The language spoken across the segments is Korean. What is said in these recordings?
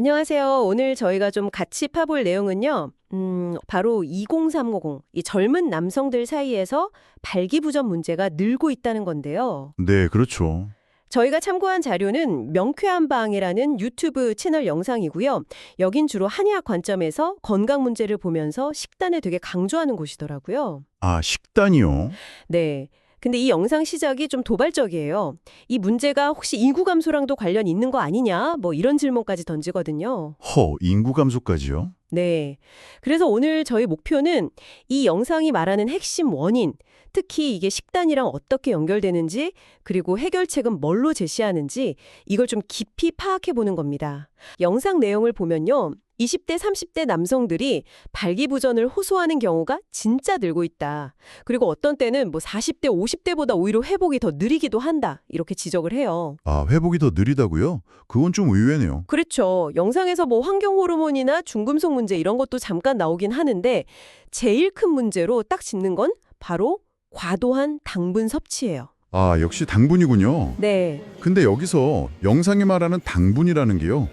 안녕하세요. 오늘 저희가 좀 같이 파볼 내용은요. 음, 바로 2030, 이 젊은 남성들 사이에서 발기부전 문제가 늘고 있다는 건데요. 네, 그렇죠. 저희가 참고한 자료는 명쾌한방이라는 유튜브 채널 영상이고요. 여긴 주로 한의학 관점에서 건강 문제를 보면서 식단을 되게 강조하는 곳이더라고요. 아, 식단이요? 네. 근데 이 영상 시작이 좀 도발적이에요. 이 문제가 혹시 인구 감소랑도 관련 있는 거 아니냐? 뭐 이런 질문까지 던지거든요. 허, 인구 감소까지요? 네. 그래서 오늘 저희 목표는 이 영상이 말하는 핵심 원인, 특히 이게 식단이랑 어떻게 연결되는지, 그리고 해결책은 뭘로 제시하는지, 이걸 좀 깊이 파악해 보는 겁니다. 영상 내용을 보면요. 20대, 30대 남성들이 발기부전을 호소하는 경우가 진짜 늘고 있다. 그리고 어떤 때는 뭐 40대, 50대보다 오히려 회복이 더 느리기도 한다. 이렇게 지적을 해요. 아, 회복이 더 느리다고요? 그건 좀 의외네요. 그렇죠. 영상에서 뭐 환경 호르몬이나 중금속 문제 이런 것도 잠깐 나오긴 하는데 제일 큰 문제로 딱 짚는 건 바로 과도한 당분 섭취예요. 아, 역시 당분이군요. 네. 근데 여기서 영상이 말하는 당분이라는 게요.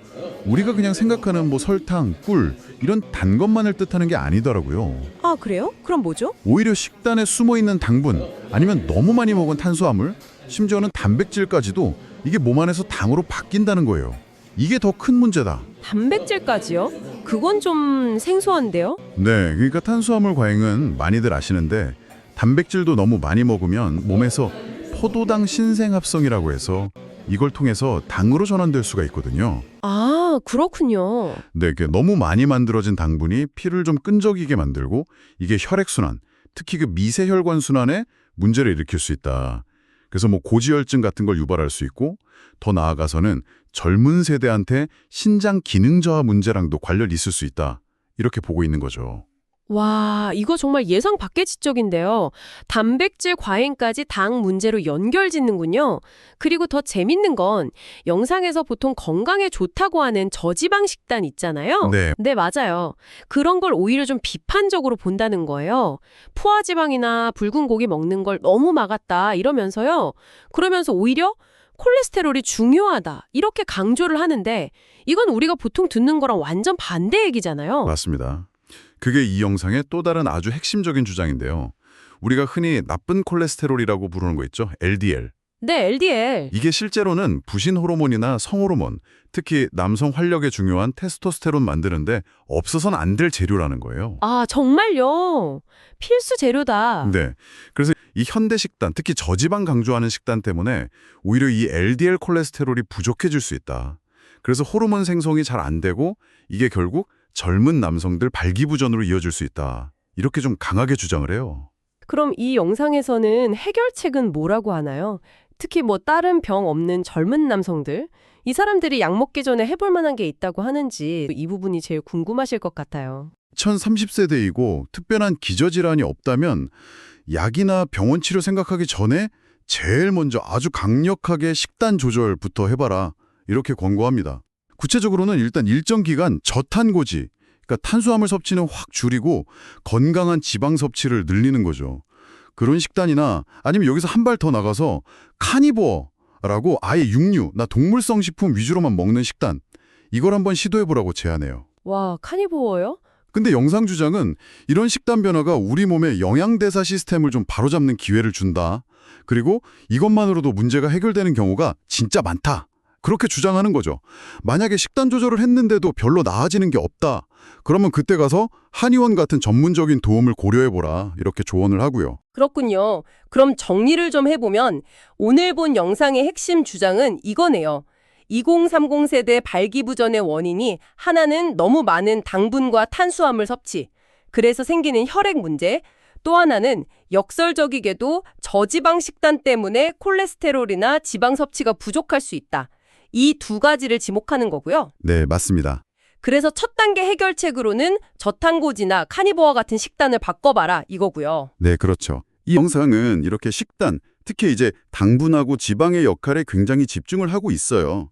우리가 그냥 생각하는 뭐 설탕, 꿀 이런 단 것만을 뜻하는 게 아니더라고요. 아, 그래요? 그럼 뭐죠? 오히려 식단에 숨어 있는 당분 아니면 너무 많이 먹은 탄수화물, 심지어는 단백질까지도 이게 몸 안에서 당으로 바뀐다는 거예요. 이게 더 큰 문제다. 단백질까지요? 그건 좀 생소한데요? 네, 그러니까 탄수화물 과잉은 많이들 아시는데 단백질도 너무 많이 먹으면 몸에서 포도당 신생합성이라고 해서 이걸 통해서 당으로 전환될 수가 있거든요. 아, 그렇군요. 네, 너무 많이 만들어진 당분이 피를 좀 끈적이게 만들고 이게 혈액순환, 특히 그 미세혈관 순환에 문제를 일으킬 수 있다. 그래서 뭐 고지혈증 같은 걸 유발할 수 있고 더 나아가서는 젊은 세대한테 신장 기능 저하 문제랑도 관련이 있을 수 있다. 이렇게 보고 있는 거죠. 와, 이거 정말 예상 밖의 지적인데요. 단백질 과잉까지 당 문제로 연결 짓는군요. 그리고 더 재밌는 건 영상에서 보통 건강에 좋다고 하는 저지방 식단 있잖아요. 네, 네, 맞아요. 그런 걸 오히려 좀 비판적으로 본다는 거예요. 포화지방이나 붉은 고기 먹는 걸 너무 막았다 이러면서요. 그러면서 오히려 콜레스테롤이 중요하다 이렇게 강조를 하는데 이건 우리가 보통 듣는 거랑 완전 반대 얘기잖아요. 맞습니다. 그게 이 영상의 또 다른 아주 핵심적인 주장인데요. 우리가 흔히 나쁜 콜레스테롤이라고 부르는 거 있죠? LDL. 네, LDL. 이게 실제로는 부신 호르몬이나 성호르몬, 특히 남성 활력에 중요한 테스토스테론 만드는데 없어선 안될 재료라는 거예요. 아, 정말요? 필수 재료다. 네. 그래서 이 현대 식단, 특히 저지방 강조하는 식단 때문에 오히려 이 LDL 콜레스테롤이 부족해질 수 있다. 그래서 호르몬 생성이 잘 안 되고 이게 결국 젊은 남성들 발기부전으로 이어질 수 있다. 이렇게 좀 강하게 주장을 해요. 그럼 이 영상에서는 해결책은 뭐라고 하나요? 특히 뭐 다른 병 없는 젊은 남성들? 이 사람들이 약 먹기 전에 해볼 만한 게 있다고 하는지 이 부분이 제일 궁금하실 것 같아요. 2030세대이고 특별한 기저질환이 없다면 약이나 병원 치료 생각하기 전에 제일 먼저 아주 강력하게 식단 조절부터 해봐라 이렇게 권고합니다. 구체적으로는 일단 일정 기간 저탄고지, 그러니까 탄수화물 섭취는 확 줄이고 건강한 지방 섭취를 늘리는 거죠. 그런 식단이나 아니면 여기서 한 발 더 나가서 카니보어라고 아예 육류, 나 동물성 식품 위주로만 먹는 식단 이걸 한번 시도해보라고 제안해요. 와, 카니보어요? 근데 영상 주장은 이런 식단 변화가 우리 몸의 영양대사 시스템을 좀 바로잡는 기회를 준다. 그리고 이것만으로도 문제가 해결되는 경우가 진짜 많다. 그렇게 주장하는 거죠. 만약에 식단 조절을 했는데도 별로 나아지는 게 없다. 그러면 그때 가서 한의원 같은 전문적인 도움을 고려해보라. 이렇게 조언을 하고요. 그렇군요. 그럼 정리를 좀 해보면 오늘 본 영상의 핵심 주장은 이거네요. 2030 세대 발기부전의 원인이 하나는 너무 많은 당분과 탄수화물 섭취, 그래서 생기는 혈액 문제, 또 하나는 역설적이게도 저지방 식단 때문에 콜레스테롤이나 지방 섭취가 부족할 수 있다. 이 두 가지를 지목하는 거고요. 네, 맞습니다. 그래서 첫 단계 해결책으로는 저탄고지나 카니보아 같은 식단을 바꿔봐라 이거고요. 네, 그렇죠. 이 영상은 이렇게 식단, 특히 이제 당분하고 지방의 역할에 굉장히 집중을 하고 있어요.